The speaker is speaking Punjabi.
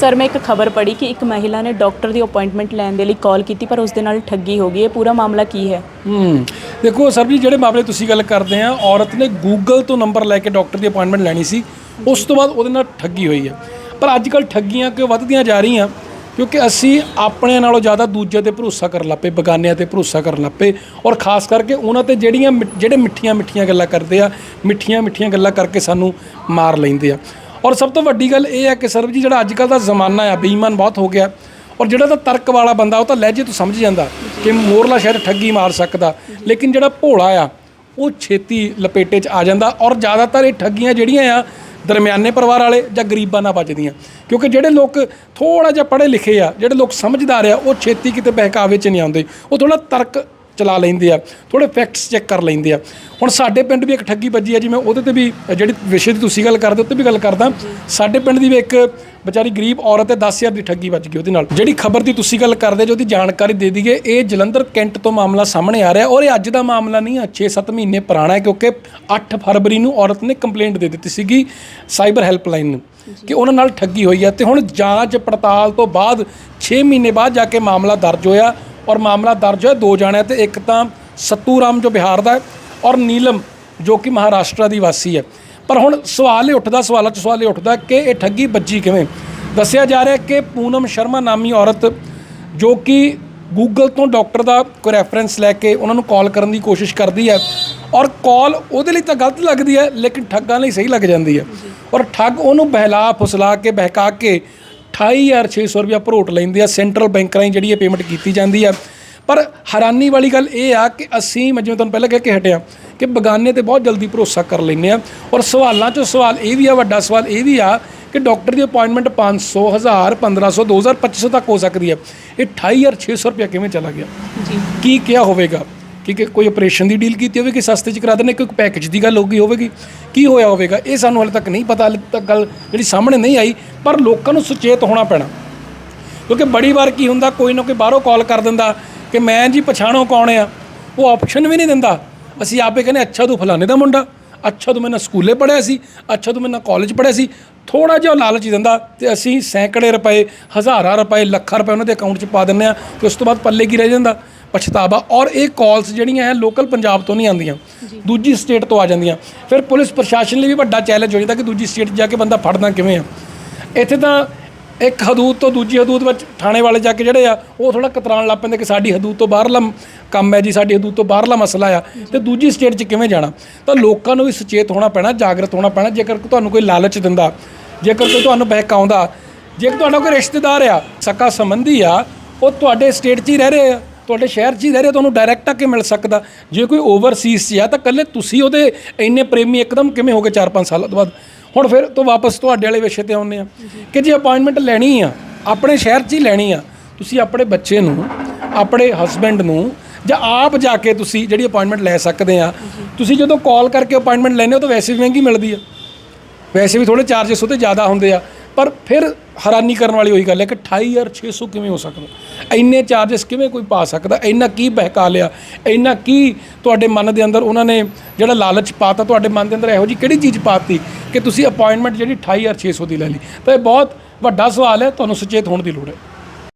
ਸਰ, ਮੈਂ ਇੱਕ ਖਬਰ ਪੜ੍ਹੀ ਕਿ ਇੱਕ ਮਹਿਲਾ ਨੇ ਡਾਕਟਰ ਦੀ ਅਪਾਇੰਟਮੈਂਟ ਲੈਣ ਦੇ ਲਈ ਕਾਲ ਕੀਤੀ, ਪਰ ਉਸ ਦੇ ਨਾਲ ਠੱਗੀ ਹੋ ਗਈ। ਇਹ ਪੂਰਾ ਮਾਮਲਾ ਕੀ ਹੈ? ਹੂੰ। ਦੇਖੋ ਸਰ ਜੀ, ਜਿਹੜੇ ਮਾਮਲੇ ਤੁਸੀਂ ਗੱਲ ਕਰਦੇ ਆ, ਔਰਤ ਨੇ ਗੂਗਲ ਤੋਂ ਨੰਬਰ ਲੈ ਕੇ ਡਾਕਟਰ ਦੀ ਅਪਾਇੰਟਮੈਂਟ ਲੈਣੀ ਸੀ। ਉਸ ਤੋਂ ਬਾਅਦ ਉਹਦੇ ਨਾਲ ਠੱਗੀ ਹੋਈ ਹੈ। ਪਰ ਅੱਜ ਕੱਲ ਠੱਗੀਆਂ ਕਿਉਂ ਵੱਧਦੀਆਂ ਜਾ ਰਹੀਆਂ? ਕਿਉਂਕਿ ਅਸੀਂ ਆਪਣਿਆਂ ਨਾਲੋਂ ਜ਼ਿਆਦਾ ਦੂਜੇ ਤੇ ਭਰੋਸਾ ਕਰਨ ਲੱਪੇ ਬਗਾਨਿਆਂ ਤੇ ਭਰੋਸਾ ਕਰਨ ਲੱਪੇ ਔਰ ਖਾਸ ਕਰਕੇ ਉਹਨਾਂ ਤੇ ਜਿਹੜੀਆਂ ਮਿ- ਜਿਹੜੇ ਮਿੱਠੀਆਂ ਮਿੱਠੀਆਂ ਗੱਲਾਂ ਕਰਦੇ ਆ ਮਿੱਠੀਆਂ ਮਿੱਠੀਆਂ ਗੱਲਾਂ ਕਰਕੇ ਸਾਨੂੰ ਮਾਰ ਲੈਂਦੇ ਆ। ਔਰ ਸਭ ਤੋਂ ਵੱਡੀ ਗੱਲ ਇਹ ਹੈ ਕਿ ਸਰਬ ਜੀ, ਜਿਹੜਾ ਅੱਜ ਕੱਲ ਦਾ ਜ਼ਮਾਨਾ ਆ, ਬੇਈਮਾਨ ਬਹੁਤ ਹੋ ਗਿਆ। ਔਰ ਜਿਹੜਾ ਤਾਂ ਤਰਕ ਵਾਲਾ ਬੰਦਾ, ਉਹ ਤਾਂ ਲਹਿਜੇ ਤੋਂ ਸਮਝ ਜਾਂਦਾ ਕਿ ਮੋਰਲਾ ਸ਼ਾਇਦ ਠੱਗੀ ਮਾਰ ਸਕਦਾ। ਲੇਕਿਨ ਜਿਹੜਾ ਭੋਲਾ ਆ, ਉਹ ਛੇਤੀ ਲਪੇਟੇ 'ਚ ਆ ਜਾਂਦਾ ਔਰ ਜ਼ਿਆਦਾਤਰ ਇਹ ਠੱਗੀਆਂ ਜਿਹੜੀਆਂ ਆ, ਦਰਮਿਆਨੇ ਪਰਿਵਾਰ ਵਾਲੇ ਜਾਂ ਗਰੀਬਾਂ ਨਾਲ ਬਚਦੀਆਂ ਕਿਉਂਕਿ ਜਿਹੜੇ ਲੋਕ ਥੋੜਾ ਜਿਹਾ ਪੜ੍ਹੇ ਲਿਖੇ ਆ, ਜਿਹੜੇ ਲੋਕ ਸਮਝਦਾਰ ਆ, ਉਹ ਛੇਤੀ ਕਿਤੇ ਬਹਿਕਾਵੇ 'ਚ ਨਹੀਂ ਆਉਂਦੇ। ਉਹ ਥੋੜਾ ਤਰਕ ਚਲਾ ਲੈਂਦੇ ਆ ਥੋੜੇ ਫੈਕਟਸ ਚੈੱਕ ਕਰ ਲੈਂਦੇ ਆ। ਹੁਣ ਸਾਡੇ ਪਿੰਡ ਵੀ ਇੱਕ ਠੱਗੀ ਵੱਜੀ ਆ ਜੀ ਮੈਂ ਉਹਦੇ ਤੇ ਵੀ ਜਿਹੜੀ ਵਿਸ਼ੇ ਦੀ ਤੁਸੀਂ ਗੱਲ ਕਰਦੇ ਉੱਤੇ ਵੀ ਗੱਲ ਕਰਦਾ। ਸਾਡੇ ਪਿੰਡ ਦੀ ਵੀ ਇੱਕ ਵਿਚਾਰੀ ਗਰੀਬ ਔਰਤ ਹੈ 10000 ਦੀ ਠੱਗੀ ਵੱਜ ਗਈ ਉਹਦੇ ਨਾਲ। ਜਿਹੜੀ ਖਬਰ ਦੀ ਤੁਸੀਂ ਗੱਲ ਕਰਦੇ ਜੋ ਉਹਦੀ ਜਾਣਕਾਰੀ ਦੇ ਦਈਏ ਇਹ ਜਲੰਧਰ ਕੈਂਟ ਤੋਂ ਮਾਮਲਾ ਸਾਹਮਣੇ ਆ ਰਿਹਾ ਔਰ ਇਹ ਅੱਜ ਦਾ ਮਾਮਲਾ ਨਹੀਂ ਆ 6-7 ਮਹੀਨੇ ਪੁਰਾਣਾ ਹੈ ਕਿਉਂਕਿ 8 ਫਰਵਰੀ ਨੂੰ ਔਰਤ ਨੇ ਕੰਪਲੇਂਟ ਦੇ ਦਿੱਤੀ ਸੀਗੀ ਸਾਈਬਰ ਹੈਲਪਲਾਈਨ ਨੂੰ ਕਿ ਉਹਨਾਂ ਨਾਲ ਠੱਗੀ ਹੋਈ ਹੈ ਤੇ ਹੁਣ ਜਾਂਚ ਪੜਤਾਲ ਤੋਂ ਬਾਅਦ 6 ਮਹੀਨੇ ਬਾਅਦ ਜਾ ਕੇ ਮਾਮਲਾ ਦਰਜ ਹੋਇਆ। ਔਰ ਮਾਮਲਾ ਦਰਜ ਹੋਇਆ, ਦੋ ਜਾਣਿਆਂ ਤੇ ਇੱਕ ਤਾਂ ਸੱਤੂ ਰਾਮ ਜੋ ਬਿਹਾਰ ਦਾ ਹੈ ਔਰ ਨੀਲਮ ਜੋ ਕਿ ਮਹਾਰਾਸ਼ਟਰ ਦੀ ਵਾਸੀ ਹੈ। ਪਰ ਹੁਣ ਸਵਾਲ ਇਹ ਉੱਠਦਾ, ਸਵਾਲਾਂ 'ਚ ਸਵਾਲ ਇਹ ਉੱਠਦਾ ਕਿ ਇਹ ਠੱਗੀ ਬੱਜੀ ਕਿਵੇਂ? ਦੱਸਿਆ ਜਾ ਰਿਹਾ ਕਿ ਪੂਨਮ ਸ਼ਰਮਾ ਨਾਮੀ ਔਰਤ ਜੋ ਕਿ ਗੂਗਲ ਤੋਂ ਡਾਕਟਰ ਦਾ ਕੋਈ ਰੈਫਰੈਂਸ ਲੈ ਕੇ ਉਹਨਾਂ ਨੂੰ ਕਾਲ ਕਰਨ ਦੀ ਕੋਸ਼ਿਸ਼ ਕਰਦੀ ਹੈ ਔਰ ਕਾਲ ਉਹਦੇ ਲਈ ਤਾਂ ਗਲਤ ਲੱਗਦੀ ਹੈ, ਲੇਕਿਨ ਠੱਗਾਂ ਲਈ ਸਹੀ ਲੱਗ ਜਾਂਦੀ ਹੈ। ਔਰ ਠੱਗ ਉਹਨੂੰ ਬਹਿਲਾ, ਫੁਸਲਾ ਕੇ, ਬਹਿਕਾ ਕੇ 28600 ਰੁਪਇਆ ਭਰੋਟ ਲੈਂਦੇ ਆ ਸੈਂਟਰਲ ਬੈਂਕ ਰਾਹੀਂ ਜਿਹੜੀ ਇਹ ਪੇਮੈਂਟ ਕੀਤੀ ਜਾਂਦੀ ਆ। ਪਰ ਹੈਰਾਨੀ ਵਾਲੀ ਗੱਲ ਇਹ ਆ ਕਿ ਅਸੀਂ ਮੈਂ ਜਿਵੇਂ ਤੁਹਾਨੂੰ ਪਹਿਲਾਂ ਕਹਿ ਕੇ ਹਟਿਆ ਕਿ ਬਗਾਨੇ ਤੇ ਬਹੁਤ ਜਲਦੀ ਭਰੋਸਾ ਕਰ ਲੈਂਦੇ ਆ। ਔਰ ਸਵਾਲਾਂ 'ਚੋਂ ਸਵਾਲ ਇਹ ਵੀ ਆ ਵੱਡਾ ਸਵਾਲ ਇਹ ਵੀ ਆ ਕਿ ਡਾਕਟਰ ਦੀ ਅਪਾਇੰਟਮੈਂਟ 500 1000 1500 2000 2500 ਤੱਕ ਹੋ ਸਕਦੀ ਹੈ ਇਹ 28600 ਰੁਪਇਆ ਕਿਵੇਂ ਚਲਾ ਗਿਆ? ਜੀ। ਕੀ ਕਿਹਾ ਹੋਵੇਗਾ? ਕਿ ਕਿ ਕੋਈ ਆਪਰੇਸ਼ਨ ਦੀ ਡੀਲ ਕੀਤੀ ਹੋਵੇ ਕਿ ਸਸਤੇ ਚ ਕਰਾ ਦੇਣੇ ਕੋਈ ਪੈਕੇਜ ਦੀ ਗੱਲ ਹੋ ਗਈ ਹੋਵੇਗੀ, ਕੀ ਹੋਇਆ ਹੋਵੇਗਾ? ਇਹ ਸਾਨੂੰ ਹਾਲੇ ਤੱਕ ਨਹੀਂ ਪਤਾ, ਹਾਲੇ ਤੱਕ ਗੱਲ ਜਿਹੜੀ ਸਾਹਮਣੇ ਨਹੀਂ ਆਈ, ਪਰ ਲੋਕਾਂ ਨੂੰ ਸੁਚੇਤ ਹੋਣਾ ਪੈਣਾ। ਕਿਉਂਕਿ ਬੜੀ ਵਾਰ ਕੀ ਹੁੰਦਾ, ਕੋਈ ਨਾ ਕੋਈ ਬਾਹਰੋਂ ਕਾਲ ਕਰ ਦਿੰਦਾ ਕਿ ਮੈਂ ਜੀ ਪਛਾਣੋ ਕੌਣ ਆ? ਉਹ ਆਪਸ਼ਨ ਵੀ ਨਹੀਂ ਦਿੰਦਾ। ਅਸੀਂ ਆਪੇ ਕਹਿੰਦੇ, ਅੱਛਾ ਤੂੰ ਫਲਾਣੇ ਦਾ ਮੁੰਡਾ, ਅੱਛਾ ਤੂੰ ਮੇਰੇ ਸਕੂਲੇ ਪੜ੍ਹਿਆ ਸੀ, ਅੱਛਾ ਤੂੰ ਮੇਰੇ ਨਾਲ ਕਾਲਜ ਪੜ੍ਹਿਆ ਸੀ ਥੋੜਾ ਜਿਹਾ ਉਹ ਲਾਲਚ ਦਿੰਦਾ ਤੇ ਅਸੀਂ ਸੈਂਕੜੇ ਰੁਪਏ, ਹਜ਼ਾਰਾਂ ਰੁਪਏ, ਲੱਖਾਂ ਰੁਪਏ ਉਹਨਾਂ ਦੇ ਅਕਾਊਂਟ 'ਚ ਪਾ ਦਿੰਦੇ ਆ ਤੇ ਉਸ ਤੋਂ ਬਾਅਦ ਪੱਲੇ ਕੀ ਰਹਿ ਜਾਂਦਾ? ਪਛਤਾਵਾ ਔਰ ਇਹ ਕਾਲਸ ਜਿਹੜੀਆਂ ਹੈ ਲੋਕਲ ਪੰਜਾਬ ਤੋਂ ਨਹੀਂ ਆਉਂਦੀਆਂ। ਦੂਜੀ ਸਟੇਟ ਤੋਂ ਆ ਜਾਂਦੀਆਂ। ਫਿਰ ਪੁਲਿਸ ਪ੍ਰਸ਼ਾਸਨ ਲਈ ਵੀ ਵੱਡਾ ਚੈਲੰਜ ਹੋ ਜਾਂਦਾ ਕਿ ਦੂਜੀ ਸਟੇਟ ਜਾ ਕੇ ਬੰਦਾ ਫੜਨਾ ਕਿਵੇਂ ਆ। ਇੱਥੇ ਤਾਂ ਇੱਕ ਹਦੂਦ ਤੋਂ ਦੂਜੀ ਹਦੂਦ ਵਿੱਚ ਥਾਣੇ ਵਾਲੇ ਜਾ ਕੇ ਜਿਹੜੇ ਆ ਉਹ ਥੋੜਾ ਕਤਰਾਣ ਲੱਗ ਪੈਂਦੇ ਕਿ ਸਾਡੀ ਹਦੂਦ ਤੋਂ ਬਾਹਰਲਾ ਕੰਮ ਹੈ ਜੀ ਸਾਡੀ ਹਦੂਦ ਤੋਂ ਬਾਹਰਲਾ ਮਸਲਾ ਆ। ਤੇ ਦੂਜੀ ਸਟੇਟ 'ਚ ਕਿਵੇਂ ਜਾਣਾ? ਤਾਂ ਲੋਕਾਂ ਨੂੰ ਵੀ ਸੁਚੇਤ ਹੋਣਾ ਪੈਣਾ ਜਾਗਰਤ ਹੋਣਾ ਪੈਣਾ। ਜੇਕਰ ਤੁਹਾਨੂੰ ਕੋਈ ਲਾਲਚ ਦਿੰਦਾ ਜੇਕਰ ਕੋਈ ਤੁਹਾਨੂੰ ਬਹਿਕਾਉਂਦਾ ਜੇਕਰ ਤੁਹਾਡਾ ਕੋਈ ਰਿਸ਼ਤੇਦਾਰ ਆ ਸਕਾ ਸੰਬੰਧੀ ਆ ਉਹ ਤੁਹਾਡੇ ਸਟੇਟ 'ਚ ਹੀ ਰਹਿ ਰਹੇ ਆ। ਤੁਹਾਡੇ ਸ਼ਹਿਰ 'ਚ ਹੀ ਰਹਿ ਰਿਹਾ, ਤੁਹਾਨੂੰ ਡਾਇਰੈਕਟ ਆ ਕੇ ਮਿਲ ਸਕਦਾ। ਜੇ ਕੋਈ ਓਵਰਸੀਜ਼ 'ਚ ਆ, ਤਾਂ ਕੱਲੇ ਤੁਸੀਂ ਉਹਦੇ ਇੰਨੇ ਪ੍ਰੇਮੀ ਇੱਕਦਮ ਕਿਵੇਂ ਹੋ ਗਏ 4-5 ਸਾਲਾਂ ਤੋਂ ਬਾਅਦ? ਹੁਣ ਫਿਰ ਤੋਂ ਵਾਪਸ ਤੁਹਾਡੇ ਵਾਲੇ ਵਿਸ਼ੇ ਤੇ ਆਉਂਦੇ ਆ ਕਿ ਜੇ ਅਪਾਇੰਟਮੈਂਟ ਲੈਣੀ ਆ, ਆਪਣੇ ਸ਼ਹਿਰ 'ਚ ਹੀ ਲੈਣੀ ਆ, ਤੁਸੀਂ ਆਪਣੇ ਬੱਚੇ ਨੂੰ, ਆਪਣੇ ਹਸਬੈਂਡ ਨੂੰ, ਜਾਂ ਆਪ ਜਾ ਕੇ ਤੁਸੀਂ ਜਿਹੜੀ ਅਪਾਇੰਟਮੈਂਟ ਲੈ ਸਕਦੇ ਆ, ਤੁਸੀਂ ਜਦੋਂ ਕਾਲ ਕਰਕੇ ਅਪਾਇੰਟਮੈਂਟ ਲੈਂਦੇ ਹੋ ਤਾਂ ਵੈਸੇ ਵੀ ਮਹਿੰਗੀ ਮਿਲਦੀ ਆ। ਵੈਸੇ ਵੀ ਥੋੜੇ ਚਾਰजेस ਉਹਦੇ ਜ਼ਿਆਦਾ ਹੁੰਦੇ ਆ। ਪਰ ਫਿਰ ਹੈਰਾਨੀ ਕਰਨ ਵਾਲੀ ਉਹੀ ਗੱਲ ਹੈ ਕਿ 28600 ਕਿਵੇਂ ਹੋ ਸਕਦਾ? ਇੰਨੇ ਚਾਰजेस ਕਿਵੇਂ ਕੋਈ ਪਾ ਸਕਦਾ? ਇੰਨਾ ਕੀ ਬਹਿਕਾ ਲਿਆ? ਇੰਨਾ ਕੀ ਤੁਹਾਡੇ ਮਨ ਦੇ ਅੰਦਰ ਉਹਨਾਂ ਨੇ ਜਿਹੜਾ ਲਾਲਚ ਪਾਤਾ ਤੁਹਾਡੇ ਮਨ ਦੇ ਅੰਦਰ ਇਹੋ ਜੀ ਕਿਹੜੀ ਚੀਜ਼ ਪਾਤੀ ਕਿ ਤੁਸੀਂ ਅਪਾਇੰਟਮੈਂਟ ਜਿਹੜੀ 28600 ਦੀ ਲੈ ਲਈ? ਤਾਂ ਇਹ ਬਹੁਤ ਵੱਡਾ ਸਵਾਲ ਹੈ, ਤੁਹਾਨੂੰ ਸੁਚੇਤ ਹੋਣ ਦੀ ਲੋੜ ਹੈ।